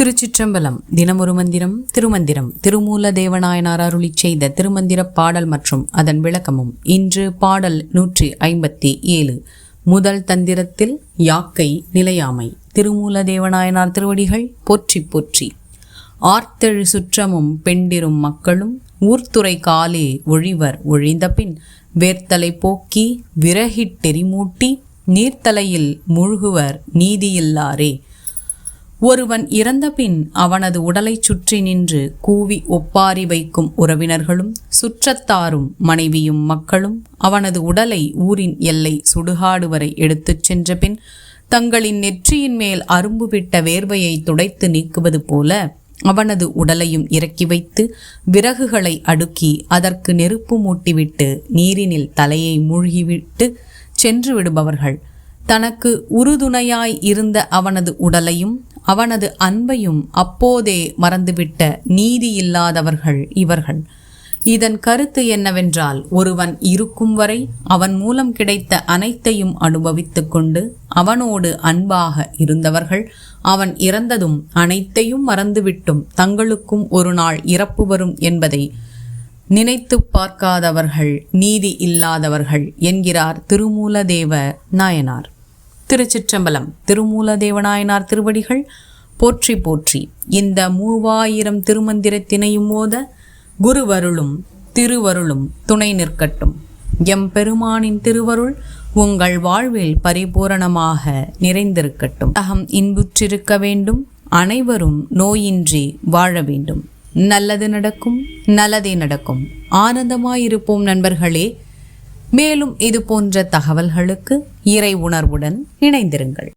திருச்சிற்றம்பலம். தினமொரு மந்திரம் திருமந்திரம். திருமூல தேவநாயனார் அருளிச் செய்த திருமந்திர பாடல் மற்றும் அதன் விளக்கமும் இன்று பாடல் நூற்றி ஐம்பத்தி ஏழு. முதல் தந்திரத்தில் யாக்கை நிலையாமை. திருமூல தேவநாயனார் திருவடிகள் போற்றி போற்றி. ஆர்த்தெழு சுற்றமும் பெண்டிரும் மக்களும் ஊர்த்துறை காலே ஒழிவர் ஒழிந்தபின் வேர்த்தலை போக்கி விறகிட்டெறிமூட்டி நீர்த்தலையில் மூழ்குவர் நீதியில்லாரே. ஒருவன் இறந்தபின் அவனது உடலைச் சுற்றி நின்று கூவி ஒப்பாரி வைக்கும் உறவினர்களும் சுற்றத்தாரும் மனைவியும் மக்களும் அவனது உடலை ஊரின் எல்லை சுடுகாடு வரை எடுத்துச் சென்ற பின் தங்களின் நெற்றியின் மேல் அரும்புவிட்ட வேர்வையை துடைத்து நீக்குவது போல அவனது உடலையும் இறக்கி வைத்து விறகுகளை அடுக்கி அதற்கு நெருப்பு மூட்டிவிட்டு நீரினில் தலையை மூழ்கிவிட்டு சென்று விடுபவர்கள். தனக்கு உறுதுணையாய் இருந்த அவனது உடலையும் அவனது அன்பையும் அப்போதே மறந்துவிட்ட நீதி இல்லாதவர்கள் இவர்கள். இதன் கருத்து என்னவென்றால் ஒருவன் இருக்கும் வரை அவன் மூலம் கிடைத்த அனைத்தையும் அனுபவித்துக்கொண்டு அவனோடு அன்பாக இருந்தவர்கள் அவன் இறந்ததும் அனைத்தையும் மறந்துவிட்டும் தங்களுக்கும் ஒரு நாள் இறப்பு வரும் என்பதை நினைத்து பார்க்காதவர்கள் நீதி இல்லாதவர்கள் என்கிறார் திருமூலதேவ நாயனார். திருச்சிற்றம்பலம் திருமூலதேவநாயனார் திருவடிகள் போற்றி போற்றி. இந்த மூவாயிரம் திருமந்திரத்தினையும் ஓத குருவருளும் திருவருளும் துணை நிற்கட்டும். எம் பெருமானின் திருவருள் உங்கள் வாழ்வில் பரிபூரணமாக நிறைந்திருக்கட்டும். அகம் இன்புற்றிருக்க வேண்டும் அனைவரும் நோயின்றி வாழ வேண்டும். நல்லது நடக்கும் நல்லதே நடக்கும். ஆனந்தமாயிருப்போம் நண்பர்களே. மேலும் இது போன்ற தகவல்களுக்கு இறை உணர்வுடன் இணைந்திருங்கள்.